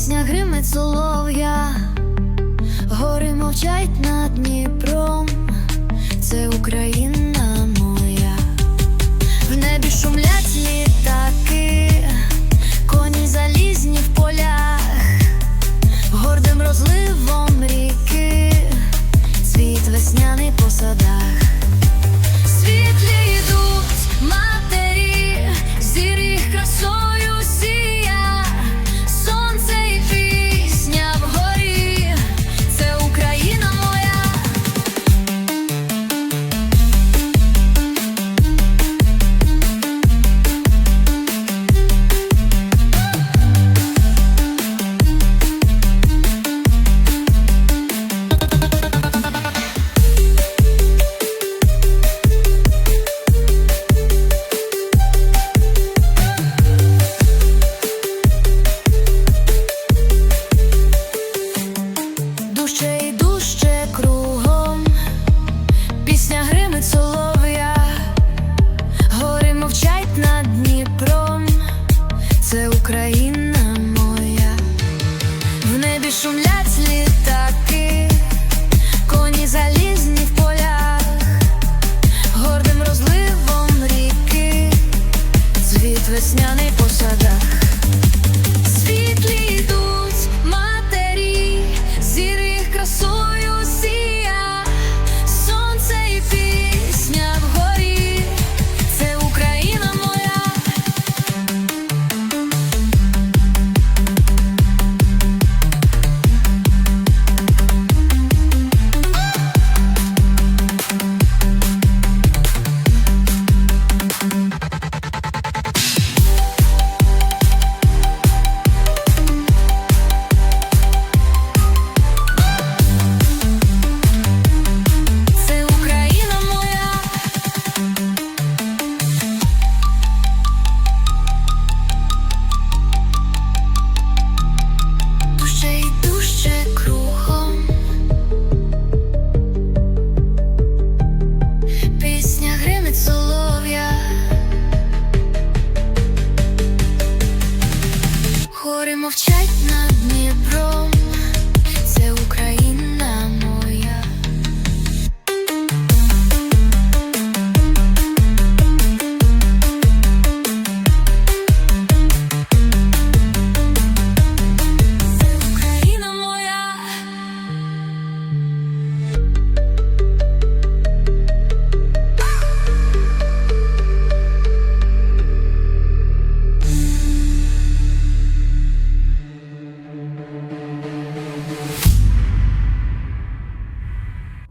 пісня гримить солов'я, гори мовчать над Дніпром, це Україна моя, в небі шумлять літаки, коні залізні в полях, гордим розливом ріки, світ весняний по садах. Світлі йдуть ще кругом, пісня гримить солов'я, гори мовчать над Дніпром, це Україна моя, в небі шумлять. Гори мовчать над Дніпром.